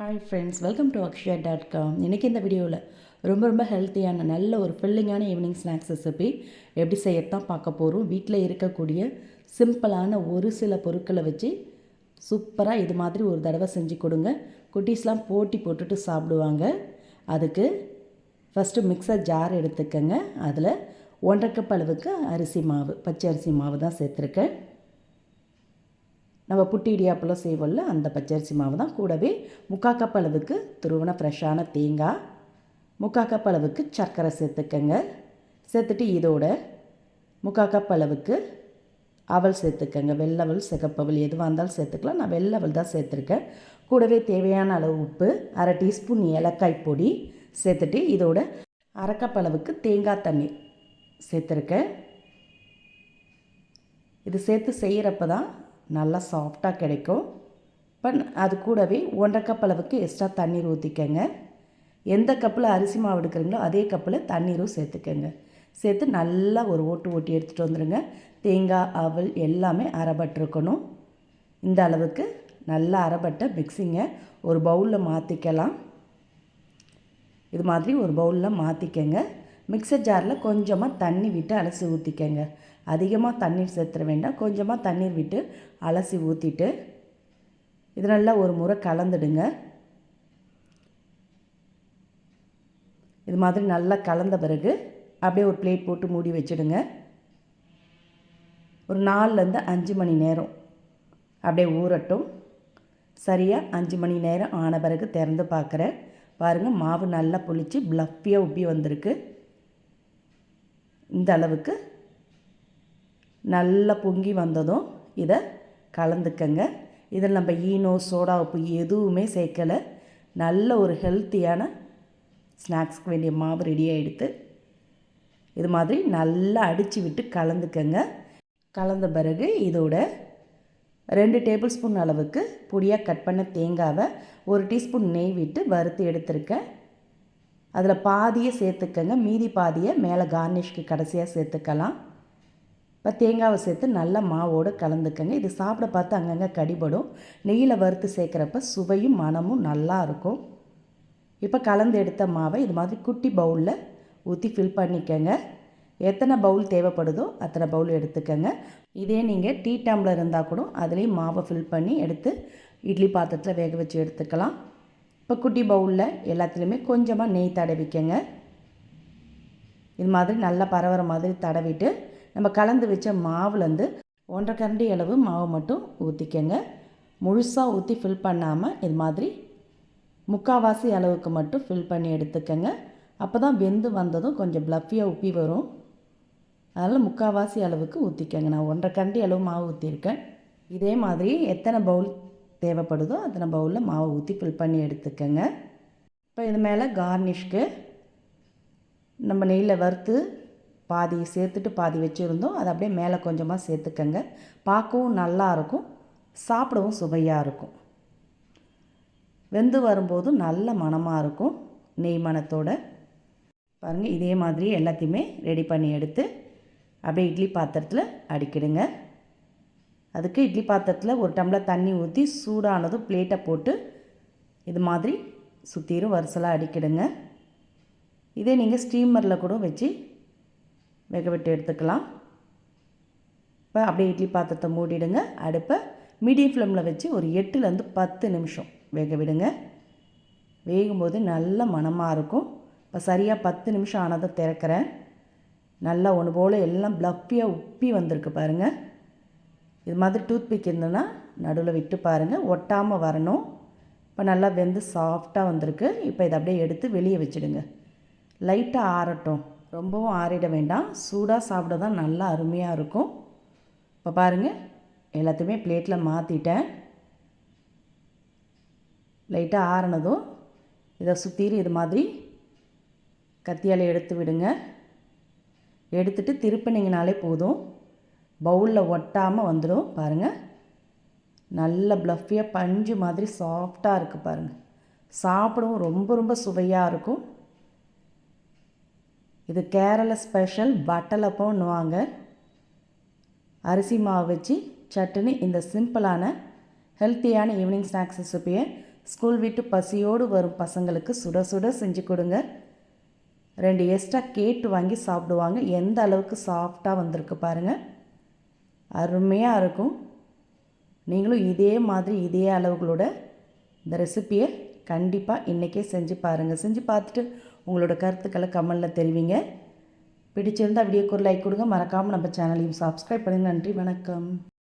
Hi friends welcome to Akshaya dot com இன்றைக்கி இந்த வீடியோவில் ரொம்ப ரொம்ப ஹெல்த்தியான நல்ல ஒரு ஃபில்லிங்கான ஈவினிங் ஸ்நாக்ஸ் ரெசிபி எப்படி செய்யத்தான் பார்க்க போகிறோம் வீட்டில் இருக்கக்கூடிய சிம்பிளான ஒரு சில பொருட்களை வச்சு சூப்பராக இது மாதிரி ஒரு தடவை செஞ்சு கொடுங்க. குட்டீஸ்லாம் போட்டி போட்டுட்டு சாப்பிடுவாங்க. அதுக்கு ஃபஸ்ட்டு மிக்சர் ஜார் எடுத்துக்கோங்க. அதில் ஒன்றரை கப் அளவுக்கு அரிசி மாவு பச்சை அரிசி மாவு தான் சேர்த்துருக்கேன். நம்ம புட்டி இடியாப்பெல்லாம் செய்வோம்ல அந்த பச்சரிசி மாவு தான். கூடவே முக்கா கப் அளவுக்கு துருவன ஃப்ரெஷ்ஷான தேங்காய் முக்கா கப் அளவுக்கு சர்க்கரை சேர்த்துக்கங்க. சேர்த்துட்டு இதோட முக்கா கப் அளவுக்கு அவல் சேர்த்துக்கங்க. வெள்ளவல் சிகப்பவல் எதுவாக இருந்தாலும் சேர்த்துக்கலாம். நான் வெள்ளவல் தான் சேர்த்துருக்கேன். கூடவே தேவையான அளவு உப்பு அரை டீஸ்பூன் ஏலக்காய் பொடி சேர்த்துட்டு இதோட அரைக்கப் அளவுக்கு தேங்காய் தண்ணி சேர்த்துருக்கேன். இது சேர்த்து செய்கிறப்ப தான் நல்லா சாஃப்டாக கிடைக்கும். இப்போ அது கூடவே ஒன்றரை கப் அளவுக்கு எக்ஸ்ட்ரா தண்ணீர் ஊற்றிக்கங்க எந்த கப்பில் அரிசி மாவு எடுக்கிறீங்களோ அதே கப்பில் தண்ணீரும் சேர்த்துக்கங்க. சேர்த்து நல்லா ஒரு ஓட்டு ஓட்டி எடுத்துகிட்டு வந்துடுங்க தேங்காய் அவல் எல்லாமே அரைபட்டிருக்கணும். இந்த அளவுக்கு நல்லா அரைபட்ட மிக்சிங்கை ஒரு பவுலில் மாற்றிக்கலாம் இது மாதிரி ஒரு பவுலில் மாற்றிக்கங்க மிக்சர் ஜாரில் கொஞ்சமாக தண்ணி விட்டு அலசி ஊற்றிக்கங்க. அதிகமாக தண்ணீர் சேர்த்துற வேண்டாம். கொஞ்சமாக தண்ணீர் விட்டு அலசி ஊற்றிட்டு இது நல்லா ஒரு முறை கலந்துடுங்க. இது மாதிரி நல்லா கலந்த பிறகு அப்படியே ஒரு பிளேட் போட்டு மூடி வச்சுடுங்க. ஒரு நாலுலேருந்து அஞ்சு மணி நேரம் அப்படியே ஊறட்டும். சரியாக அஞ்சு மணி நேரம் ஆன பிறகு திறந்து பார்க்குறேன். பாருங்கள் மாவு நல்லா புளிச்சு ப்ளஃப்பியாக உப்பி வந்திருக்கு. இந்த அளவுக்கு நல்லா பொங்கி வந்ததும் இதை கலந்துக்கங்க. இதில் நம்ம ஈனோ சோடா உப்பு எதுவுமே சேர்க்கலை. நல்ல ஒரு ஹெல்த்தியான ஸ்நாக்ஸ்க்கு வேண்டிய மாவு ரெடியாக எடுத்து இது மாதிரி நல்லா அடித்து விட்டு கலந்துக்கங்க. கலந்த பிறகு இதோட ரெண்டு டேபிள் ஸ்பூன் அளவுக்கு பொடியாக கட் பண்ண தேங்காவை ஒரு டீஸ்பூன் நெய் விட்டு வறுத்து எடுத்துருக்கேன். அதில் பாதியை சேர்த்துக்கங்க. மீதி பாதியை மேலே கார்னிஷ்க்கு கடைசியாக சேர்த்துக்கலாம். இப்போ தேங்காவை சேர்த்து நல்லா மாவோடு கலந்துக்கங்க. இது சாப்பிட பார்த்து அங்கங்கே கடிபடும். நெய்யில் வறுத்து சேர்க்குறப்ப சுவையும் மனமும் நல்லா இருக்கும். இப்போ கலந்து எடுத்த மாவை இது மாதிரி குட்டி பவுலில் ஊற்றி ஃபில் பண்ணிக்கங்க. எத்தனை பவுல் தேவைப்படுதோ அத்தனை பவுல் எடுத்துக்கங்க. இதே நீங்கள் டீ டம்ளர் இருந்தால் கூட அதுலேயும் மாவை ஃபில் பண்ணி எடுத்து இட்லி பாத்திரத்தில் வேக வச்சு எடுத்துக்கலாம். இப்போ குட்டி பவுலில் எல்லாத்துலேயுமே கொஞ்சமாக நெய் தடவிக்கங்க. இது மாதிரி நல்லா பரவுற மாதிரி தடவிட்டு நம்ம கலந்து வச்ச மாவுலேருந்து ஒன்றரை கரண்டி அளவு மாவு மட்டும் ஊற்றிக்கங்க முழுசாக ஊற்றி ஃபில் பண்ணாமல் இது மாதிரி முக்கால்வாசி அளவுக்கு மட்டும் ஃபில் பண்ணி எடுத்துக்கங்க. அப்போ தான் வெந்து வந்ததும் கொஞ்சம் ப்ளஃபியாக உப்பி வரும். அதனால் முக்கால்வாசி அளவுக்கு ஊற்றிக்கங்க நான் ஒன்றரை கரண்டி அளவு மாவு ஊற்றிருக்கேன் இதே மாதிரி எத்தனை பவுல் தேவைப்படுதோ அதை நம்ம பவுலில் மாவை ஊற்றி ஃபில் பண்ணி எடுத்துக்கோங்க. இப்போ இது மேலே கார்னிஷ்க்கு நம்ம நெய்யில் வறுத்து பாதி சேர்த்துட்டு பாதி வச்சுருந்தோம். அதை அப்படியே மேலே கொஞ்சமாக சேர்த்துக்கங்க. பார்க்கவும் நல்லாயிருக்கும் சாப்பிடவும் சுவையாக இருக்கும். வெந்து வரும்போதும் நல்ல மணமாக இருக்கும் நெய் மணத்தோடு. பாருங்கள் இதே மாதிரி எல்லாத்தையுமே ரெடி பண்ணி எடுத்து அப்படியே இட்லி பாத்திரத்தில் அடிக்கிடுங்க. அதுக்கு இட்லி பாத்திரத்தில் ஒரு டம்ளர் தண்ணி ஊற்றி சூடானதும் பிளேட்டை போட்டு இது மாதிரி சுற்றிரும் வரிசலாக அடிக்கிடுங்க. இதே நீங்கள் ஸ்டீமரில் கூட வச்சு வேக விட்டு எடுத்துக்கலாம். இப்போ அப்படியே இட்லி பாத்திரத்தை மூடிடுங்க. அடுப்பை மீடியம் ஃப்ளேமில் வச்சு ஒரு எட்டுலேருந்து பத்து நிமிஷம் வேக விடுங்க. வேகும்போது நல்ல மணமாக இருக்கும். இப்போ சரியாக பத்து நிமிஷம் ஆனதை திறக்கிறேன். நல்லா ஒன்று போல் எல்லாம் ப்ளப்பியாக உப்பி வந்திருக்கு பாருங்கள் இது மாதிரி டூத் பிக் இருந்ததுன்னா நடுவில் விட்டு பாருங்கள் ஒட்டாமல் வரணும். இப்போ நல்லா வெந்து சாஃப்டாக வந்திருக்கு. இப்போ இதை அப்படியே எடுத்து வெளியே வச்சுடுங்க. லைட்டாக ஆறட்டும். ரொம்பவும் ஆறிட வேண்டாம். சூடாக சாப்பிட தான் நல்லா அருமையாக இருக்கும். இப்போ பாருங்கள் எல்லாத்தையுமே பிளேட்டில் மாற்றிட்டேன் லைட்டாக ஆறினதும் இதை சுற்றி இது மாதிரி கத்தியால் எடுத்து விடுங்க. எடுத்துட்டு திருப்பினீங்கனாலே போதும். பவுலில் ஒட்டாமல் வந்துடும் பாருங்கள் நல்ல ப்ளஃபியாக பஞ்சு மாதிரி சாஃப்டாக இருக்குது பாருங்கள் சாப்பிடவும் ரொம்ப ரொம்ப சுவையாக இருக்கும். இது கேரள ஸ்பெஷல் பட்டலப்பம்னுவாங்க அரிசி மாவு வச்சு சட்டுன்னு இந்த சிம்பிளான ஹெல்த்தியான ஈவினிங் ஸ்நாக்ஸ் ரெசிப்பியை ஸ்கூல் விட்டு பசியோடு வரும் பசங்களுக்கு சுட சுட செஞ்சு கொடுங்க. ரெண்டு எக்ஸ்ட்ரா கேட்டு வாங்கி சாப்பிடுவாங்க. எந்த அளவுக்கு சாஃப்டாக வந்திருக்கு பாருங்கள் அருமையாக இருக்கும். நீங்களும் இதே மாதிரி இதே அளவுகளோட இந்த ரெசிப்பியை கண்டிப்பாக இன்றைக்கே செஞ்சு பாருங்கள் செஞ்சு பார்த்துட்டு உங்களோட கருத்துக்களை கமெண்டில் தெரிவிங்க. பிடிச்சிருந்தால் வீடியோக்கு ஒரு லைக் கொடுங்க. மறக்காமல் நம்ம சேனலையும் சப்ஸ்கிரைப் பண்ணுங்கள் நன்றி வணக்கம்.